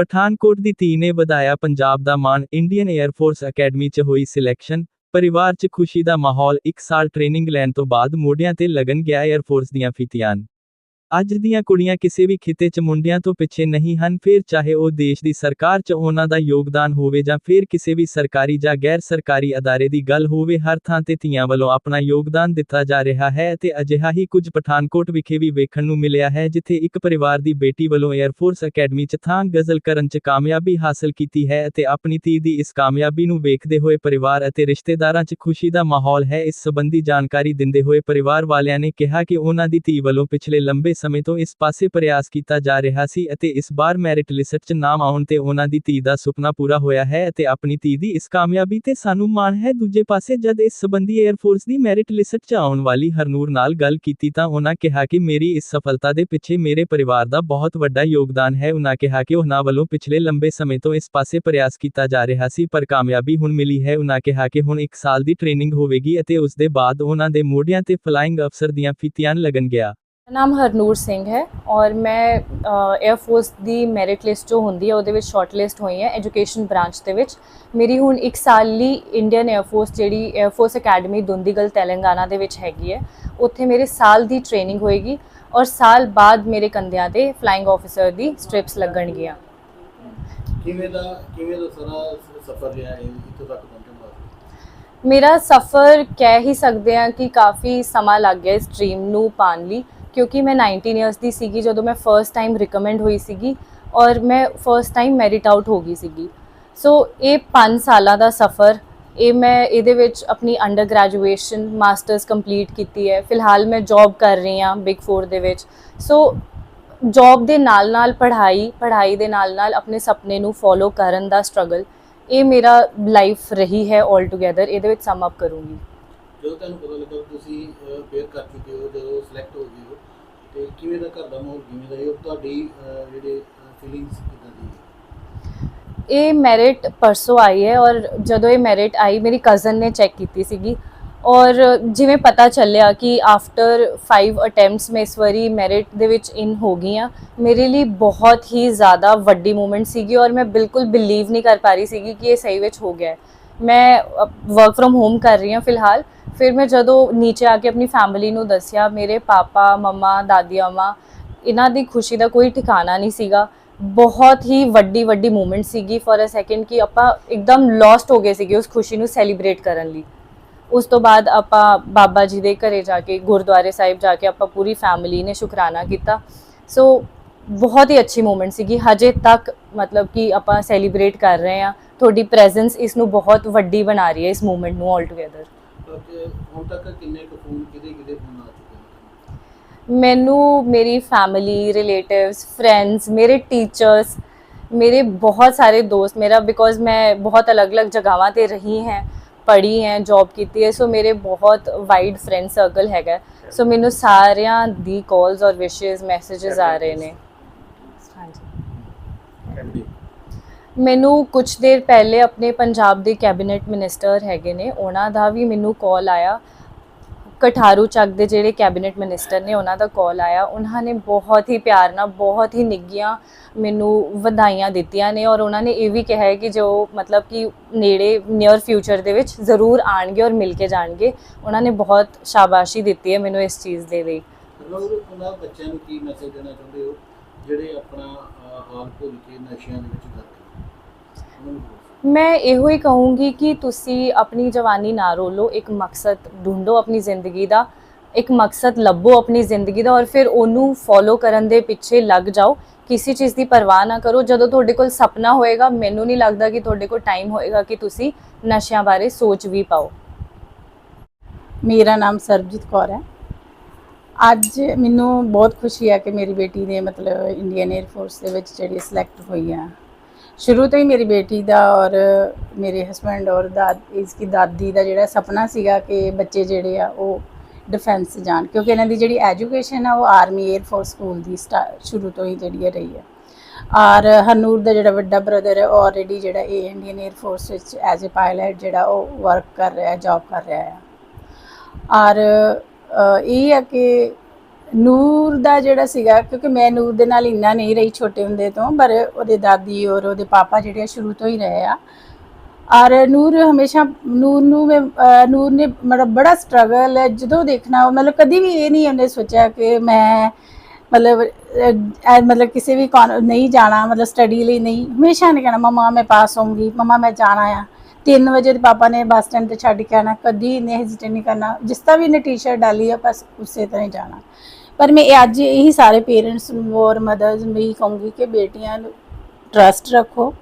ਪਠਾਨਕੋਟ ਦੀ ਧੀ ਨੇ ਵਧਾਇਆ ਪੰਜਾਬ ਦਾ ਮਾਣ। ਇੰਡੀਅਨ 에ਅਰਫੋਰਸ ਅਕੈਡਮੀ 'ਚ ਹੋਈ ਸਿਲੈਕਸ਼ਨ। ਪਰਿਵਾਰ 'ਚ ਖੁਸ਼ੀ ਦਾ ਮਾਹੌਲ। ਇੱਕ ਸਾਲ ਟ੍ਰੇਨਿੰਗ ਲੈਣ ਤੋਂ ਬਾਅਦ ਮੋਢਿਆਂ ਤੇ ਲੱਗਣ ਗਿਆ 에ਅਰਫੋਰਸ ਦੀਆਂ ਫੀਤੀਆਂ। ਅੱਜ ਦੀਆਂ ਕੁੜੀਆਂ ਕਿਸੇ ਵੀ ਖਿੱਤੇ 'ਚ ਮੁੰਡਿਆਂ ਤੋਂ ਪਿੱਛੇ ਨਹੀਂ ਹਨ, ਫਿਰ ਚਾਹੇ ਉਹ ਦੇਸ਼ ਦੀ ਸਰਕਾਰ 'ਚ ਉਹਨਾਂ ਦਾ ਯੋਗਦਾਨ ਹੋਵੇ ਜਾਂ ਫਿਰ ਕਿਸੇ ਵੀ ਸਰਕਾਰੀ ਜਾਂ ਗੈਰ ਸਰਕਾਰੀ ਅਦਾਰੇ ਦੀ ਗੱਲ ਹੋਵੇ, ਹਰ ਥਾਂ ਤੇ ਧੀਆਂ ਵੱਲੋਂ ਆਪਣਾ ਯੋਗਦਾਨ ਦਿੱਤਾ ਜਾ ਰਿਹਾ ਹੈ ਅਤੇ ਅਜਿਹਾ ਹੀ ਕੁਝ ਪਠਾਨਕੋਟ ਵਿਖੇ ਵੀ ਵੇਖਣ ਨੂੰ ਮਿਲਿਆ ਹੈ, ਜਿੱਥੇ ਇੱਕ ਪਰਿਵਾਰ ਦੀ ਬੇਟੀ ਵੱਲੋਂ 에ਅਰਫੋਰਸ ਅਕੈਡਮੀ 'ਚ ਥਾਂ ਗਜ਼ਲ ਕਰਨ 'ਚ ਕਾਮਯਾਬੀ ਹਾਸਲ ਕੀਤੀ ਹੈ ਅਤੇ ਆਪਣੀ ਧੀ ਦੀ ਇਸ ਕਾਮਯਾਬੀ ਨੂੰ ਵੇਖਦੇ ਹੋਏ ਪਰਿਵਾਰ ਅਤੇ ਰਿਸ਼ਤੇਦਾਰਾਂ 'ਚ ਖੁਸ਼ੀ ਦਾ ਮਾਹੌਲ ਹੈ, ਇਸ ਸੰਬੰਧੀ ਜਾਣਕਾਰੀ ਦਿੰਦੇ ਹੋਏ ਪਰਿਵਾਰ ਵਾਲਿਆਂ ਨੇ ਕਿਹਾ ਕਿ ਉਹਨਾਂ ਦੀ ਧੀ ਵੱਲੋਂ ਪਿਛਲੇ ਲੰਬੇ ਸਮੇਂ ਤੋਂ ਇਸ ਪਾਸੇ ਪ੍ਰਯਾਸ ਕੀਤਾ ਜਾ ਰਿਹਾ ਸੀ ਅਤੇ ਇਸ ਬਾਰ ਮੈਰਿਟ ਲਿਸਟ 'ਚ ਨਾਮ ਆਉਣ ਤੇ ਉਹਨਾਂ ਦੀ ਧੀ ਦਾ ਸੁਪਨਾ ਪੂਰਾ ਹੋਇਆ ਹੈ ਅਤੇ ਆਪਣੀ ਧੀ ਦੀ ਇਸ ਕਾਮਯਾਬੀ ਤੇ ਸਾਨੂੰ ਮਾਣ ਹੈ। ਦੂਜੇ ਪਾਸੇ ਜਦ ਇਸ ਸੰਬੰਧੀ 에ਅਰ ਦੀ ਮੈਰਿਟ ਲਿਸਟ 'ਚ ਆਉਣ ਵਾਲੀ ਹਰਨੂਰ ਨਾਲ ਗੱਲ ਕੀਤੀ ਤਾਂ ਉਹਨਾਂ ਕਿਹਾ ਕਿ ਮੇਰੀ ਇਸ ਸਫਲਤਾ ਦੇ ਪਿੱਛੇ ਮੇਰੇ ਪਰਿਵਾਰ ਦਾ ਬਹੁਤ ਵੱਡਾ ਯੋਗਦਾਨ ਹੈ। ਉਹਨਾਂ ਕਿਹਾ ਕਿ ਉਹਨਾਂ ਵੱਲੋਂ ਪਿਛਲੇ ਲੰਬੇ ਸਮੇਂ ਤੋਂ ਇਸ ਪਾਸੇ ਪ੍ਰਯਾਸ ਕੀਤਾ ਜਾ ਰਿਹਾ ਸੀ ਪਰ ਕਾਮਯਾਬੀ ਹੁਣ ਮਿਲੀ ਹੈ। ਉਹਨਾਂ ਕਿਹਾ ਕਿ ਹੁਣ 1 ਸਾਲ ਦੀ ਟ੍ਰੇਨਿੰਗ ਹੋਵੇਗੀ ਅਤੇ ਉਸ ਦੇ ਬਾਅਦ ਉਹਨਾਂ ਦੇ ਮੋਢਿਆਂ ਤੇ ਫਲਾਈਂਗ ਅਫਸਰ ਦੀਆਂ ਫੀਤੀਆਂ ਲੱਗਣ ਗਿਆ। ਨਾਮ ਹਰਨੂਰ ਸਿੰਘ ਹੈ ਔਰ ਮੈਂ 에ਅਰ ਫੋਰਸ ਦੀ ਮੈਰਿਟ ਲਿਸਟ ਜੋ ਹੁੰਦੀ ਹੈ ਉਹਦੇ ਵਿੱਚ ਸ਼ਾਰਟ ਲਿਸਟ ਹੋਈ ਹੈ ਐਜੂਕੇਸ਼ਨ ਬ੍ਰਾਂਚ ਦੇ ਵਿੱਚ। ਮੇਰੀ ਹੁਣ 1 ਸਾਲ ਲਈ ਇੰਡੀਅਨ 에ਅਰ ਫੋਰਸ ਜਿਹੜੀ air force academy Dundigal Telangana ਦੇ ਵਿੱਚ ਹੈਗੀ ਹੈ ਉੱਥੇ ਮੇਰੇ ਸਾਲ ਦੀ ਟ੍ਰੇਨਿੰਗ ਹੋਏਗੀ ਔਰ ਸਾਲ ਬਾਅਦ ਮੇਰੇ ਕੰਧਿਆਂ ਤੇ ਫਲਾਈਂਗ ਆਫੀਸਰ ਦੀ ਸਟ੍ਰਿਪਸ ਲੱਗਣਗੀਆਂ। ਕਿਵੇਂ ਦਾ ਕਿਵੇਂ ਦਾ ਸਾਰਾ ਸਫ਼ਰ ਰਿਹਾ ਹੈ ਇੱਥੋਂ ਤੱਕ ਪਹੁੰਚਣ ਦਾ? ਮੇਰਾ ਸਫ਼ਰ ਕਹਿ ਹੀ ਸਕਦੇ ਆ ਕਿ ਕਾਫੀ ਸਮਾਂ ਲੱਗ ਗਿਆ ਇਸ ਡ੍ਰੀਮ ਨੂੰ ਪਾਣ ਲਈ। ਕਿਉਂਕਿ ਮੈਂ 19 ਇਅਰਸ ਦੀ ਸੀਗੀ ਜਦੋਂ ਮੈਂ ਫਰਸਟ ਟਾਈਮ ਰਿਕਮੈਂਡ ਹੋਈ ਸੀਗੀ ਔਰ ਮੈਂ ਫਰਸਟ ਟਾਈਮ ਮੈਰਿਟ ਆਊਟ ਹੋ ਗਈ ਸੀਗੀ ਸੋ ਇਹ 5 ਸਾਲਾਂ ਦਾ ਸਫ਼ਰ ਇਹ ਮੈਂ ਇਹਦੇ ਵਿੱਚ ਆਪਣੀ ਅੰਡਰ ਗ੍ਰੈਜੂਏਸ਼ਨ ਮਾਸਟਰਸ ਕੰਪਲੀਟ ਕੀਤੀ ਹੈ ਫਿਲਹਾਲ ਮੈਂ ਜੌਬ ਕਰ ਰਹੀ ਹਾਂ ਬਿਗ 4 ਦੇ ਵਿੱਚ ਸੋ ਜੌਬ ਦੇ ਨਾਲ ਨਾਲ ਪੜ੍ਹਾਈ ਪੜ੍ਹਾਈ ਦੇ ਨਾਲ ਨਾਲ ਆਪਣੇ ਸੁਪਨੇ ਨੂੰ ਫੋਲੋ ਕਰਨ ਦਾ ਸਟਰਗਲ ਇਹ ਮੇਰਾ ਲਾਈਫ ਰਹੀ ਹੈ 올 ਟੁਗੇਦਰ ਇਹਦੇ ਵਿੱਚ ਸਮ ਅਪ ਕਰੂੰਗੀ ਜਦੋਂ ਤੁਹਾਨੂੰ ਪਤਾ ਲੱਗਾ ਤੁਸੀਂ ਫੇਅਰ ਕਰ ਚੁੱਕੇ ਹੋ, ਜਦੋਂ ਸਿਲੈਕਟ ਕਿਵੇਂ ਦਾ ਘਰ ਦਾ ਮਾਹੌਲ ਕਿਵੇਂ ਦਾ ਹੈ? ਤੁਹਾਡੀ ਅਹ, ਜਿਹੜੇ ਫੀਲਿੰਗਸ ਕਿਦਾਂ ਦੀ ਹੈ? ਇਹ ਮੈਰਿਟ ਪਰਸੋਂ ਆਈ ਹੈ ਔਰ ਜਦੋਂ ਇਹ ਮੈਰਿਟ ਆਈ ਮੇਰੀ ਕਜ਼ਨ ਨੇ ਚੈੱਕ ਕੀਤੀ ਸੀਗੀ। ਔਰ ਜਿਵੇਂ ਪਤਾ ਚੱਲਿਆ ਕਿ ਆਫਟਰ 5 ਅਟੈਂਪਟਸ ਮੈਂ ਇਸ ਵਾਰੀ ਮੈਰਿਟ ਦੇ ਵਿੱਚ ਇਨ ਹੋ ਗਈ ਹਾਂ ਮੇਰੇ ਲਈ ਬਹੁਤ ਹੀ ਜ਼ਿਆਦਾ ਵੱਡੀ ਮੂਮੈਂਟ ਸੀਗੀ ਔਰ ਮੈਂ ਬਿਲਕੁਲ ਬਿਲੀਵ ਨਹੀਂ ਕਰ ਪਾ ਰਹੀ ਸੀਗੀ ਕਿ ਇਹ ਸਹੀ ਵਿੱਚ ਹੋ ਗਿਆ ਹੈ। ਮੈਂ ਵਰਕ ਫਰਮ ਹੋਮ ਕਰ ਰਹੀ ਹਾਂ ਫਿਲਹਾਲ। ਫਿਰ ਮੈਂ ਜਦੋਂ ਨੀਚੇ ਆ ਕੇ ਆਪਣੀ ਫੈਮਿਲੀ ਨੂੰ ਦੱਸਿਆ, ਮੇਰੇ ਪਾਪਾ, ਮਮਾ ਦਾਦੀ ਅਮਾ ਇਹਨਾਂ ਦੀ ਖੁਸ਼ੀ ਦਾ ਕੋਈ ਠਿਕਾਣਾ ਨਹੀਂ ਸੀਗਾ। ਬਹੁਤ ਹੀ ਵੱਡੀ ਵੱਡੀ ਮੂਮੈਂਟ ਸੀਗੀ ਫॉर ਅ ਸੈਕਿੰਡ ਕਿ ਆਪਾਂ ਇੱਕਦਮ ਲੌਸਟ ਹੋ ਗਏ ਸੀਗੇ ਉਸ ਖੁਸ਼ੀ ਨੂੰ ਸੈਲੀਬ੍ਰੇਟ ਕਰਨ ਲਈ। ਉਸ ਤੋਂ ਬਾਅਦ ਆਪਾਂ ਬਾਬਾ ਜੀ ਦੇ ਘਰੇ ਜਾ ਕੇ, ਗੁਰਦੁਆਰੇ ਸਾਹਿਬ ਜਾ ਕੇ ਆਪਾਂ ਪੂਰੀ ਫੈਮਿਲੀ ਨੇ ਸ਼ੁਕਰਾਨਾ ਕੀਤਾ। ਸੋ ਬਹੁਤ ਹੀ ਅੱਛੀ ਮੂਮੈਂਟ ਸੀਗੀ। ਹਜੇ ਤੱਕ ਮਤਲਬ ਕਿ ਆਪਾਂ ਸੈਲੀਬ੍ਰੇਟ ਕਰ ਰਹੇ ਹਾਂ। ਤੁਹਾਡੀ ਪ੍ਰੈਜ਼ੈਂਸ ਇਸ ਨੂੰ ਬਹੁਤ ਵੱਡੀ ਬਣਾ ਰਹੀ ਹੈ ਇਸ ਮੂਮੈਂਟ ਨੂੰ ਆਲ ਟੁਗੇਦਰ ਤਾਂ ਕਿ ਹੁਣ ਤੱਕ ਕਿੰਨੇ ਕੁ ਫੋਨ ਕਿਹਦੇ ਕਿਹਦੇ ਫੋਨ ਆ ਚੁੱਕੇ ਨੇ? ਮੈਨੂੰ ਮੇਰੀ ਫੈਮਿਲੀ ਰਿਲੇਟਿਵਸ ਫਰੈਂਡਸ ਮੇਰੇ ਟੀਚਰਸ ਮੇਰੇ ਬਹੁਤ ਸਾਰੇ ਦੋਸਤ ਮੇਰਾ ਬਿਕੋਜ਼ ਮੈਂ ਬਹੁਤ ਅਲੱਗ-ਅਲੱਗ ਜਗ੍ਹਾਵਾਂ ਤੇ ਰਹੀ ਹਾਂ ਪੜ੍ਹੀ ਹੈ ਜੌਬ ਕੀਤੀ ਹੈ ਸੋ ਮੇਰੇ ਬਹੁਤ ਵਾਈਡ ਫਰੈਂਡ ਸਰਕਲ ਹੈਗਾ। ਸੋ ਮੈਨੂੰ ਸਾਰਿਆਂ ਦੀ ਕਾਲਸ ਔਰ ਵਿਸ਼ੇਸ ਮੈਸੇजेस ਆ ਰਹੇ ਨੇ ਹਾਂਜੀ ਫੈਮਿਲੀ ਮੈਨੂੰ ਕੁਝ ਦੇਰ ਪਹਿਲੇ ਆਪਣੇ ਪੰਜਾਬ ਦੇ ਕੈਬਨਿਟ ਮਿਨਿਸਟਰ ਹੈਗੇ ਨੇ, ਉਹਨਾਂ ਦਾ ਵੀ ਮੈਨੂੰ ਕਾਲ ਆਇਆ। ਕਠਾਰੂ ਚੱਕ ਦੇ ਜਿਹੜੇ ਕੈਬਨਿਟ ਮਿਨਿਸਟਰ ਨੇ, ਉਹਨਾਂ ਦਾ ਕਾਲ ਆਇਆ। ਉਹਨਾਂ ਨੇ ਬਹੁਤ ਹੀ ਪਿਆਰ ਨਾਲ, ਬਹੁਤ ਹੀ ਨਿੱਘੀਆਂ ਮੈਨੂੰ ਵਧਾਈਆਂ ਦਿੱਤੀਆਂ ਨੇ ਔਰ ਉਹਨਾਂ ਨੇ ਇਹ ਵੀ ਕਿਹਾ ਹੈ ਕਿ ਜੋ ਮਤਲਬ ਕਿ ਨੇੜੇ ਨੀਅਰ ਫਿਊਚਰ ਦੇ ਵਿੱਚ ਜ਼ਰੂਰ ਆਣਗੇ ਔਰ ਮਿਲ ਕੇ ਜਾਣਗੇ। ਉਹਨਾਂ ਨੇ ਬਹੁਤ ਸ਼ਾਬਾਸ਼ੀ ਦਿੱਤੀ ਹੈ ਮੈਨੂੰ ਇਸ ਚੀਜ਼ ਦੇ ਲਈ। ਬੱਚਿਆਂ ਨੂੰ ਕੀ ਮੈਸੇਜ ਦੇਣਾ ਚਾਹੁੰਦੇ ਹੋ? ਜਿਹੜੇ ਆਪਣਾ ਹਾਲ ਭੁੱਲ ਕੇ ਨਸ਼ਿਆਂ ਦੇ ਵਿੱਚ ਕਰਦੇ ਮੈਂ ਇਹੋ ਹੀ ਕਹੂੰਗੀ ਕਿ ਤੁਸੀਂ ਆਪਣੀ ਜਵਾਨੀ ਨਾ ਰੋਲੋ, ਇੱਕ ਮਕਸਦ ਢੂੰਡੋ ਆਪਣੀ ਜ਼ਿੰਦਗੀ ਦਾ, ਇੱਕ ਮਕਸਦ ਲੱਭੋ ਆਪਣੀ ਜ਼ਿੰਦਗੀ ਦਾ ਔਰ ਫਿਰ ਉਹਨੂੰ ਫੋਲੋ ਕਰਨ ਦੇ ਪਿੱਛੇ ਲੱਗ ਜਾਓ। ਕਿਸੇ ਚੀਜ਼ ਦੀ ਪਰਵਾਹ ਨਾ ਕਰੋ। ਜਦੋਂ ਤੁਹਾਡੇ ਕੋਲ ਸੁਪਨਾ ਹੋਏਗਾ, ਮੈਨੂੰ ਨਹੀਂ ਲੱਗਦਾ ਕਿ ਤੁਹਾਡੇ ਕੋਲ ਟਾਈਮ ਹੋਏਗਾ ਕਿ ਤੁਸੀਂ ਨਸ਼ਿਆਂ ਬਾਰੇ ਸੋਚ ਵੀ ਪਾਓ। ਮੇਰਾ ਨਾਮ ਸਰਬਜੀਤ ਕੌਰ ਹੈ। ਅੱਜ ਮੈਨੂੰ ਬਹੁਤ ਖੁਸ਼ੀ ਹੈ ਕਿ ਮੇਰੀ ਬੇਟੀ ਨੇ ਮਤਲਬ ਇੰਡੀਅਨ 에ਅਰ ਫੋਰਸ ਦੇ ਵਿੱਚ ਜਿਹੜੀ ਸਿਲੈਕਟ ਹੋਈ ਹੈ ਸ਼ੁਰੂ ਤੋਂ ਹੀ ਮੇਰੀ ਬੇਟੀ ਦਾ ਔਰ ਮੇਰੇ ਹਸਬੰਡ ਔਰ ਦਾਦ ਇਸ ਦੀ ਦਾਦੀ ਦਾ ਜਿਹੜਾ ਸੁਪਨਾ ਸੀਗਾ ਕਿ ਬੱਚੇ ਜਿਹੜੇ ਆ ਉਹ ਡਿਫੈਂਸ ਜਾਣ, ਕਿਉਂਕਿ ਇਹਨਾਂ ਦੀ ਜਿਹੜੀ ਐਜੂਕੇਸ਼ਨ ਆ ਉਹ ਆਰਮੀ 에ਅਰ ਫੋਰਸ ਸਕੂਲ ਦੀ ਸ਼ੁਰੂ ਤੋਂ ਹੀ ਜਿਹੜੀ ਹੈ ਰਹੀ ਹੈ ਔਰ ਹਨੂਰ ਦਾ ਜਿਹੜਾ ਵੱਡਾ ਬ੍ਰਦਰ ਹੈ ਆਲਰੇਡੀ ਜਿਹੜਾ ਏ ਇੰਡੀਅਨ 에ਅਰ ਫੋਰਸ ਵਿੱਚ ਐਜ਼ ਅ ਪਾਇਲਟ ਜਿਹੜਾ ਉਹ ਵਰਕ ਕਰ ਰਿਹਾ ਹੈ ਜੌਬ ਕਰ ਰਿਹਾ ਹੈ ਔਰ ਇਹ ਆ ਕਿ ਨੂਰ ਦਾ ਜਿਹੜਾ ਸੀਗਾ, ਕਿਉਂਕਿ ਮੈਂ ਨੂਰ ਦੇ ਨਾਲ ਇੰਨਾ ਨਹੀਂ ਰਹੀ ਛੋਟੇ ਹੁੰਦੇ ਤੋਂ, ਪਰ ਉਹਦੇ ਦਾਦੀ ਔਰ ਉਹਦੇ ਪਾਪਾ ਜਿਹੜੇ ਆ, ਸ਼ੁਰੂ ਤੋਂ ਹੀ ਰਹੇ ਆ। ਔਰ ਨੂਰ ਹਮੇਸ਼ਾ, ਨੂਰ ਨੂੰ ਮੈਂ ਨੂਰ ਨੇ ਮਤਲਬ ਬੜਾ ਸਟਰਗਲ ਹੈ, ਜਦੋਂ ਦੇਖਣਾ, ਉਹ ਮਤਲਬ ਕਦੀ ਵੀ ਇਹ ਨਹੀਂ ਉਹਨੇ ਸੋਚਿਆ ਕਿ ਮੈਂ ਮਤਲਬ ਮਤਲਬ ਕਿਸੇ ਵੀ ਕੌਨ- ਨਹੀਂ ਜਾਣਾ, ਮਤਲਬ ਸਟੱਡੀ ਲਈ ਨਹੀਂ। ਹਮੇਸ਼ਾ ਨੇ ਕਹਿਣਾ, ਮਮਾ, ਮੈਂ ਪਾਸ ਹੋਊਂਗੀ, ਮਮਾ, ਮੈਂ ਜਾਣਾ ਆ। 3 ਵਜੇ ਦੇ ਪਾਪਾ ਨੇ ਬੱਸ ਸਟੈਂਡ ਤੇ ਛੱਡ ਕੇ ਆਣਾ ਕਦੀ ਨੇ ਹੈਜ਼ਿਟੇਟ ਨਹੀਂ ਕਰਨਾ। ਜਿਸ ਤਰ੍ਹਾਂ ਵੀ ਨੇ ਟੀ-ਸ਼ਰਟ ਡਾਲੀ ਆ, ਬਸ ਉਸੇ ਤਰ੍ਹਾਂ ਹੀ ਜਾਣਾ। ਪਰ ਮੈਂ ਅੱਜ ਇਹੀ ਸਾਰੇ ਪੇਰੈਂਟਸ ਨੂੰ ਔਰ ਮਦਰਸ ਨੂੰ ਵੀ ਕਹੂੰਗੀ ਕਿ ਬੇਟੀਆਂ ਨੂੰ ਟਰਸਟ ਰੱਖੋ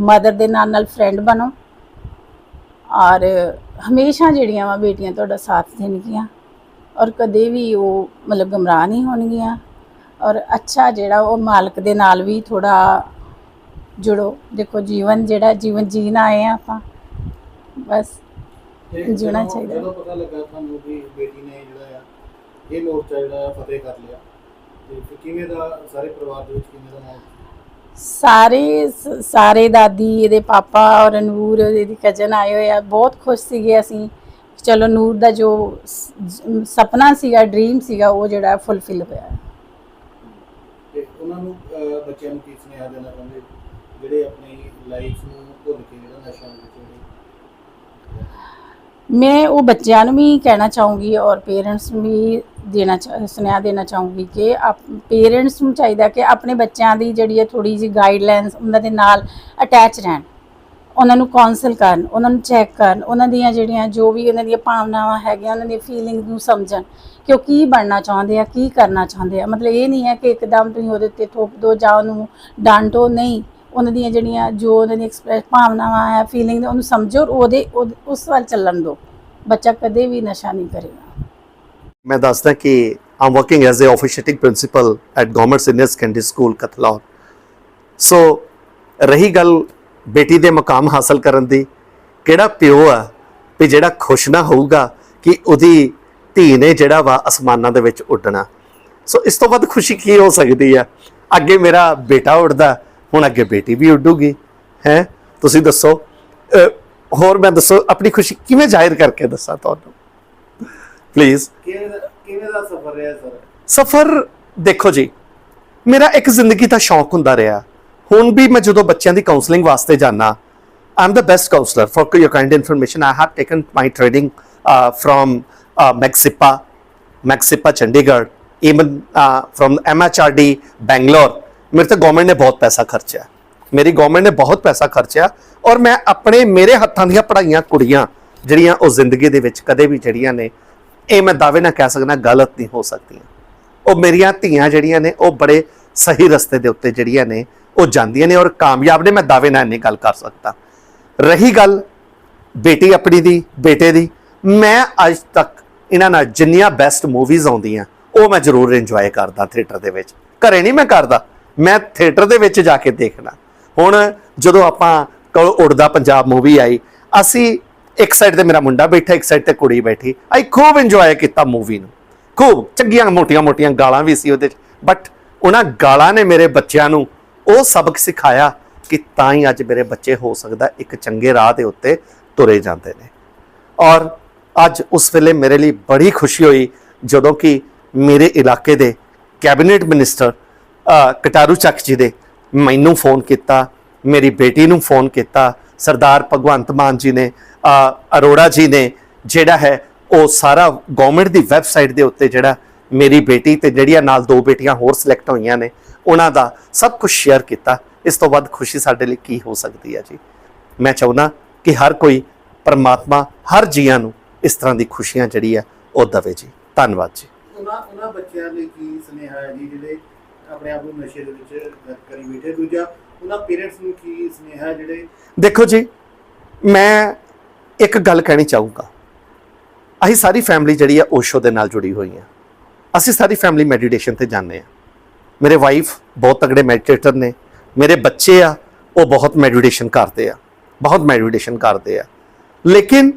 ਮਦਰ ਦੇ ਨਾਲ ਨਾਲ ਫਰੈਂਡ ਬਣੋ ਔਰ ਹਮੇਸ਼ਾ ਜਿਹੜੀਆਂ ਵਾ ਬੇਟੀਆਂ ਤੁਹਾਡਾ ਸਾਥ ਦੇਣਗੀਆਂ ਔਰ ਕਦੇ ਵੀ ਉਹ ਮਤਲਬ ਗਮਰਾਹ ਨਹੀਂ ਹੋਣਗੀਆਂ ਔਰ ਅੱਛਾ ਜਿਹੜਾ ਉਹ ਮਾਲਕ ਦੇ ਨਾਲ ਵੀ ਥੋੜਾ ਜੁੜੋ ਦੇਖੋ ਜੀਵਨ ਜਿਹੜਾ ਜੀਵਨ ਜੀਣਾ ਆਏ ਆ ਆਪਾਂ ਬਸ ਜਦੋਂ- ਚਾਹੀਦਾ। ਜਦੋਂ ਪਤਾ ਲੱਗਾ ਤੁਹਾਨੂੰ ਕਿ ਬੇਟੀ ਨੇ ਇਹ ਮੋਰਚਾ ਜਿਹੜਾ ਫਤਿਹ ਕਰ ਲਿਆ। ਤੇ ਫਿਰ ਕਿਵੇਂ ਦਾ ਸਾਰੇ ਪਰਿਵਾਰ ਦੇ ਵਿੱਚ ਕਿਵੇਂ ਦਾ ਮਾਹੌਲ? ਸਾਰੇ ਸ- ਸਾਰੇ ਦਾਦੀ ਇਹਦੇ ਪਾਪਾ ਔਰ ਨੂਰ ਇਹਦੀ ਕਜ਼ਨ ਆਏ ਹੋਏ ਆ ਬਹੁਤ ਖੁਸ਼ ਸੀਗੇ ਅਸੀਂ। ਚਲੋ ਨੂਰ ਦਾ ਜੋ ਸ- ਜ- ਸੁਪਨਾ ਸੀਗਾ ਡ੍ਰੀਮ ਸੀਗਾ ਉਹ ਜਿਹੜਾ ਫੁੱਲਫਿਲ ਹੋਇਆ। ਤੇ ਉਹਨਾਂ ਨੂੰ ਅਹ, ਬੱਚਿਆਂ ਨੂੰ ਕੀ ਸੁਨੇਹਾ ਦੇਣਾ ਚਾਹੁੰਦੇ? ਜਿਹੜੇ ਆਪਣੀ ਲਾਈਫ ਨੂੰ ਭੁੱਲ ਕੇ ਜਿਹੜਾ ਨਸ਼ਾ ਵਿੱਚ ਜਿਹੜੇ ਮੈਂ ਉਹ ਬੱਚਿਆਂ ਨੂੰ ਵੀ ਕਹਿਣਾ ਚਾਹੂੰਗੀ ਔਰ ਪੇਰੈਂਟਸ ਨੂੰ ਵੀ ਦੇਣਾ ਚਾਹ- ਸੁਨੇਹਾ ਦੇਣਾ ਚਾਹੂੰਗੀ ਕਿ ਪੇਰੈਂਟਸ ਨੂੰ ਚਾਹੀਦਾ ਕਿ ਆਪਣੇ ਬੱਚਿਆਂ ਦੀ ਜਿਹੜੀ ਹੈ ਥੋੜੀ ਜਿਹੀ ਗਾਈਡਲਾਈਨਸ ਉਹਨਾਂ ਦੇ ਨਾਲ ਅਟੈਚ ਰਹਿਣ। ਉਹਨਾਂ ਨੂੰ ਕਾਉਂਸਲ ਕਰਨ, ਉਹਨਾਂ ਨੂੰ ਚੈੱਕ ਕਰਨ, ਉਹਨਾਂ ਦੀਆਂ ਜਿਹੜੀਆਂ ਜੋ ਵੀ ਉਹਨਾਂ ਦੀਆਂ ਭਾਵਨਾਵਾਂ ਹੈਗੀਆਂ, ਉਹਨਾਂ ਦੀਆਂ ਫੀਲਿੰਗ ਨੂੰ ਸਮਝਣ ਕਿ ਉਹ ਕੀ ਬਣਨਾ ਚਾਹੁੰਦੇ ਆ, ਕੀ ਕਰਨਾ ਚਾਹੁੰਦੇ ਆ। ਮਤਲਬ ਇਹ ਨਹੀਂ ਹੈ ਕਿ ਇੱਕਦਮ ਤੁਸੀਂ ਉਹਦੇ ਉੱਤੇ ਥੋਪ ਦੋ ਜਾਂ ਉਹਨੂੰ ਡਾਂਟੋ ਨਹੀਂ। ਉਹਨਾਂ ਦੀਆਂ ਜਿਹੜੀਆਂ ਜੋ ਉਹਨਾਂ ਦੀ ਐਕਸਪ੍ਰੈਸ ਭਾਵਨਾਵਾਂ ਹੈ ਫੀਲਿੰਗ ਉਹਨੂੰ ਸਮਝੋ ਔਰ ਉਹਦੇ, ਉਹਦੇ- ਉਸ ਵੱਲ ਚੱਲਣ ਦਿਓ। ਬੱਚਾ ਕਦੇ ਵੀ ਨਸ਼ਾ ਨਹੀਂ ਕਰੇਗਾ। ਮੈਂ ਦੱਸਦਾ ਕਿ am working as a officiating principal at government senior secondary school Katlaur so ਰਹੀ ਗੱਲ ਬੇਟੀ ਦੇ ਮਕਾਮ ਹਾਸਲ ਕਰਨ ਦੀ, ਕਿਹੜਾ ਪਿਓ ਆ ਵੀ ਜਿਹੜਾ ਖੁਸ਼ ਨਾ ਹੋਊਗਾ ਕਿ ਉਹਦੀ ਧੀ ਨੇ ਜਿਹੜਾ ਵਾ ਅਸਮਾਨਾਂ ਦੇ ਵਿੱਚ ਉੱਡਣਾ। ਸੋ ਇਸ ਤੋਂ ਵੱਧ ਖੁਸ਼ੀ ਕੀ ਹੋ ਸਕਦੀ ਆ? ਅੱਗੇ ਮੇਰਾ ਬੇਟਾ ਉੱਡਦਾ ਹੁਣ ਅੱਗੇ ਬੇਟੀ ਵੀ ਉੱਡੂਗੀ ਹੈ? ਤੁਸੀਂ ਦੱਸੋ ਹੋਰ ਮੈਂ ਦੱਸੋ ਆਪਣੀ ਖੁਸ਼ੀ ਕਿਵੇਂ ਜ਼ਾਹਿਰ ਕਰਕੇ ਦੱਸਾਂ ਤੁਹਾਨੂੰ? ਪਲੀਜ਼ ਕਿਵੇਂ ਦਾ ਸਫ਼ਰ ਰਿਹਾ ਸਰ? ਸਫਰ ਦੇਖੋ ਜੀ ਮੇਰਾ ਇੱਕ ਜ਼ਿੰਦਗੀ ਦਾ ਸ਼ੌਂਕ ਹੁੰਦਾ ਰਿਹਾ। ਹੁਣ ਵੀ ਮੈਂ ਜਦੋਂ ਬੱਚਿਆਂ ਦੀ ਕਾਉਂਸਲਿੰਗ ਵਾਸਤੇ ਜਾਣਾ I am the best counsellor for your kind information I have taken my training from MAGSIPA MAGSIPA Chandigarh even from MHRD Bangalore ਮੇਰੇ ਤੇ ਗਵਰਨਮੈਂਟ ਨੇ ਬਹੁਤ ਪੈਸਾ ਖਰਚਿਆ। ਮੇਰੀ ਗਵਰਨਮੈਂਟ ਨੇ ਬਹੁਤ ਪੈਸਾ ਖਰਚਿਆ ਔਰ ਮੈਂ ਆਪਣੇ, ਮੇਰੇ ਹੱਥਾਂ ਦੀਆਂ ਪੜਾਈਆਂ ਕੁੜੀਆਂ ਜਿਹੜੀਆਂ ਉਹ ਜ਼ਿੰਦਗੀ ਦੇ ਵਿੱਚ ਕਦੇ ਵੀ ਜਿਹੜੀਆਂ ਨੇ, ਇਹ ਮੈਂ ਦਾਅਵੇ ਨਾਲ ਕਹਿ ਸਕਦਾ ਗਲਤ ਨਹੀਂ ਹੋ ਸਕਦੀਆਂ। ਉਹ ਮੇਰੀਆਂ ਧੀਆਂ ਜਿਹੜੀਆਂ ਨੇ, ਉਹ ਬੜੇ ਸਹੀ ਰਸਤੇ ਦੇ ਉੱਤੇ ਜਿਹੜੀਆਂ ਨੇ, ਉਹ ਜਾਂਦੀਆਂ ਨੇ ਔਰ ਕਾਮਯਾਬ ਨੇ, ਮੈਂ ਦਾਅਵੇ ਨਾਲ ਨਹੀਂ ਗੱਲ ਕਰ ਸਕਦਾ। ਰਹੀ ਗੱਲ ਬੇਟੀ ਆਪਣੀ ਦੀ, ਬੇਟੇ ਦੀ, ਮੈਂ ਅੱਜ ਤੱਕ ਇਹਨਾਂ ਨਾਲ ਜਿੰਨੀਆਂ ਬੈਸਟ ਮੂਵੀਜ਼ ਆਉਂਦੀਆਂ, ਉਹ ਮੈਂ ਜ਼ਰੂਰ ਇੰਜੋਏ ਕਰਦਾ ਥੀਏਟਰ ਦੇ ਵਿੱਚ। ਘਰੇ ਨਹੀਂ ਮੈਂ ਕਰਦਾ। ਮੈਂ ਥੀਏਟਰ ਦੇ ਵਿੱਚ ਜਾ ਕੇ ਦੇਖਣਾ। ਹੁਣ ਜਦੋਂ ਆਪਾਂ ਕੋਲ ਉੜਦਾ ਪੰਜਾਬ ਮੂਵੀ ਆਈ, ਅਸੀਂ ਇੱਕ ਸਾਈਡ ਤੇ ਮੇਰਾ ਮੁੰਡਾ ਬੈਠਾ, ਇੱਕ ਸਾਈਡ ਤੇ ਕੁੜੀ ਬੈਠੀ। ਅਸੀਂ ਖੂਬ ਇੰਜੋਏ ਕੀਤਾ ਮੂਵੀ ਨੂੰ। ਖੂਬ ਚੰਗੀਆਂ ਮੋਟੀਆਂ-ਮੋਟੀਆਂ ਗਾਲਾਂ ਵੀ ਸੀ ਉਹਦੇ ਚ। ਬਟ ਉਹਨਾਂ ਗਾਲਾਂ ਨੇ ਮੇਰੇ ਬੱਚਿਆਂ ਨੂੰ ਉਹ ਸਬਕ ਸਿਖਾਇਆ ਕਿ ਤਾਂ ਹੀ ਅੱਜ ਮੇਰੇ ਬੱਚੇ ਹੋ ਸਕਦਾ ਇੱਕ ਚੰਗੇ ਰਾਹ ਦੇ ਉੱਤੇ ਤੁਰੇ ਜਾਂਦੇ ਨੇ। ਔਰ ਅੱਜ ਉਸ ਵੇਲੇ ਮੇਰੇ ਲਈ ਬੜੀ ਖੁਸ਼ੀ ਹੋਈ ਜਦੋਂ ਕਿ ਮੇਰੇ ਇਲਾਕੇ ਦੇ ਕੈਬਨਿਟ ਮਿਨਿਸਟਰ ਕਟਾਰੂ ਚੱਕ ਜੀ ਦੇ ਮੈਨੂੰ ਫੋਨ ਕੀਤਾ, ਮੇਰੀ ਬੇਟੀ ਨੂੰ ਫੋਨ ਕੀਤਾ, ਸਰਦਾਰ ਭਗਵੰਤ ਮਾਨ ਜੀ ਨੇ ਅਰੋੜਾ ਜੀ ਨੇ, ਜਿਹੜਾ ਹੈ, ਉਹ ਸਾਰਾ ਗਵਰਨਮੈਂਟ ਦੀ ਵੈਬਸਾਈਟ ਦੇ ਉੱਤੇ ਜਿਹੜਾ ਮੇਰੀ ਬੇਟੀ ਤੇ ਜਿਹੜੀਆਂ ਨਾਲ ਦੋ ਬੇਟੀਆਂ ਹੋਰ ਸਿਲੈਕਟ ਹੋਈਆਂ ਨੇ, ਉਹਨਾਂ ਦਾ ਸਭ ਕੁਝ ਸ਼ੇਅਰ ਕੀਤਾ। ਇਸ ਤੋਂ ਵੱਧ ਖੁਸ਼ੀ ਸਾਡੇ ਲਈ ਕੀ ਹੋ ਸਕਦੀ ਹੈ ਜੀ? ਮੈਂ ਚਾਹੁੰਦਾ ਕਿ ਹਰ ਕੋਈ ਪਰਮਾਤਮਾ ਹਰ ਜੀਆਂ ਨੂੰ ਇਸ ਤਰ੍ਹਾਂ ਦੀ ਖੁਸ਼ੀਆਂ ਜਿਹੜੀ ਹੈ, ਉਹ ਦਵੇ ਜੀ। ਧੰਨਵਾਦ ਜੀ। ਉਹਨਾਂ ਉਹਨਾਂ ਬੱਚਿਆਂ ਲਈ ਕੀ ਸੁਨੇਹਾ ਹੈ ਜੀ, ਜਿਹੜੇ ਆਪਣੇ ਆਪ ਨੂੰ ਨਸ਼ੇ ਦੇ ਵਿੱਚ ਕਰੀ ਬੈਠੇ। ਦੂਜਾ, ਉਹਨਾਂ ਪੇਰੈਂਟਸ ਨੂੰ ਕੀ ਸੁਨੇਹਾ ਜਿਹੜੇ ਦੇਖੋ ਜੀ, ਮੈਂ ਇੱਕ ਗੱਲ ਕਹਿਣੀ ਚਾਹੂੰਗਾ। ਅਸੀਂ ਸਾਰੀ ਫੈਮਿਲੀ ਜਿਹੜੀ ਹੈ ਓਸ਼ੋ ਦੇ ਨਾਲ ਜੁੜੀ ਹੋਈ ਹੈ ਅਸੀਂ ਸਾਰੀ ਫੈਮਿਲੀ ਮੈਡੀਟੇਸ਼ਨ ਤੇ ਜਾਂਦੇ ਆ। ਮੇਰੇ ਵਾਈਫ ਬਹੁਤ ਤਗੜੇ ਮੈਡੀਟੇਟਰ ਨੇ। ਮੇਰੇ ਬੱਚੇ ਆ, ਉਹ ਬਹੁਤ ਮੈਡੀਟੇਸ਼ਨ ਕਰਦੇ ਆ। ਬਹੁਤ ਮੈਡੀਟੇਸ਼ਨ ਕਰਦੇ ਆ। ਲੇਕਿਨ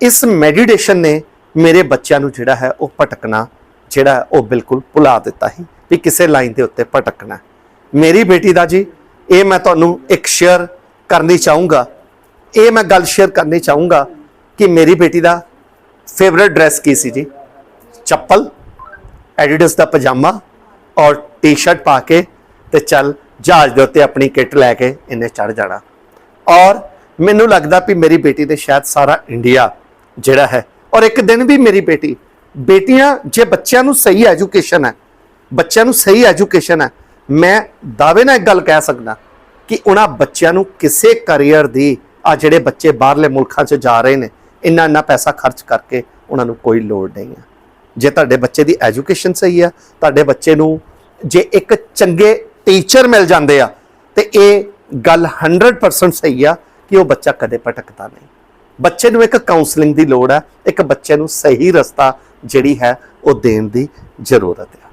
ਇਸ ਮੈਡੀਟੇਸ਼ਨ ਨੇ ਮੇਰੇ ਬੱਚਿਆਂ ਨੂੰ ਜਿਹੜਾ ਹੈ, ਉਹ ਭਟਕਣਾ, ਜਿਹੜਾ ਉਹ ਬਿਲਕੁਲ ਭੁਲਾ ਦਿੱਤਾ ਸੀ। ਵੀ ਕਿਸੇ ਲਾਈਨ ਦੇ ਉੱਤੇ ਭਟਕਣਾ ਮੇਰੀ ਬੇਟੀ ਦਾ ਜੀ, ਇਹ ਮੈਂ ਤੁਹਾਨੂੰ ਇੱਕ ਸ਼ੇਅਰ ਕਰਨੀ ਚਾਹੂੰਗਾ। ਇਹ ਮੈਂ ਗੱਲ ਸ਼ੇਅਰ ਕਰਨੀ ਚਾਹੂੰਗਾ ਕਿ ਮੇਰੀ ਬੇਟੀ ਦਾ ਫੇਵਰਿਟ ਡਰੈਸ ਕੀ ਸੀ ਜੀ? ਚੱਪਲ ਐਡੀਡਸ ਦਾ ਪਜਾਮਾ ਔਰ ਟੀ-ਸ਼ਰਟ ਪਾ ਕੇ ਤੇ ਚੱਲ ਜਹਾਜ਼ ਦੇ ਉੱਤੇ ਆਪਣੀ ਕਿੱਟ ਲੈ ਕੇ ਇਹਨੇ ਚੜ ਜਾਣਾ। ਔਰ ਮੈਨੂੰ ਲੱਗਦਾ ਵੀ ਮੇਰੀ ਬੇਟੀ ਦੇ ਸ਼ਾਇਦ ਸਾਰਾ ਇੰਡੀਆ ਜਿਹੜਾ ਹੈ। ਔਰ ਇੱਕ ਦਿਨ ਵੀ ਮੇਰੀ ਬੇਟੀ, ਬੇਟੀਆਂ, ਜੇ ਬੱਚਿਆਂ ਨੂੰ ਸਹੀ ਐਜੂਕੇਸ਼ਨ ਹੈ ਬੱਚਿਆਂ ਨੂੰ ਸਹੀ ਐਜੂਕੇਸ਼ਨ ਹੈ। ਮੈਂ ਦਾਅਵੇ ਨਾਲ ਇੱਕ ਗੱਲ ਕਹਿ ਸਕਦਾ ਕਿ ਉਹਨਾਂ ਬੱਚਿਆਂ ਨੂੰ ਕਿਸੇ ਕੈਰੀਅਰ ਦੀ ਆ ਜਿਹੜੇ ਬੱਚੇ ਬਾਹਰਲੇ ਮੁਲਕਾਂ 'ਚ ਜਾ ਰਹੇ ਨੇ, ਇੰਨਾ ਇੰਨਾ ਪੈਸਾ ਖਰਚ ਕਰਕੇ ਉਹਨਾਂ ਨੂੰ ਕੋਈ ਲੋੜ ਨਹੀਂ ਹੈ। ਜੇ ਤੁਹਾਡੇ ਬੱਚੇ ਦੀ ਐਜੂਕੇਸ਼ਨ ਸਹੀ ਹੈ, ਤੁਹਾਡੇ ਬੱਚੇ ਨੂੰ ਜੇ ਇੱਕ ਚੰਗੇ ਟੀਚਰ ਮਿਲ ਜਾਂਦੇ ਆ, ਤੇ ਇਹ ਗੱਲ 100% ਸਹੀ ਆ ਕਿ ਉਹ ਬੱਚਾ ਕਦੇ ਭਟਕਦਾ ਨਹੀਂ। ਬੱਚੇ ਨੂੰ ਇੱਕ ਕਾਉਂਸਲਿੰਗ ਦੀ ਲੋੜ ਹੈ, ਇੱਕ ਬੱਚੇ ਨੂੰ ਸਹੀ ਰਸਤਾ ਜਿਹੜੀ ਹੈ, ਉਹ ਦੇਣ ਦੀ ਜ਼ਰੂਰਤ ਹੈ।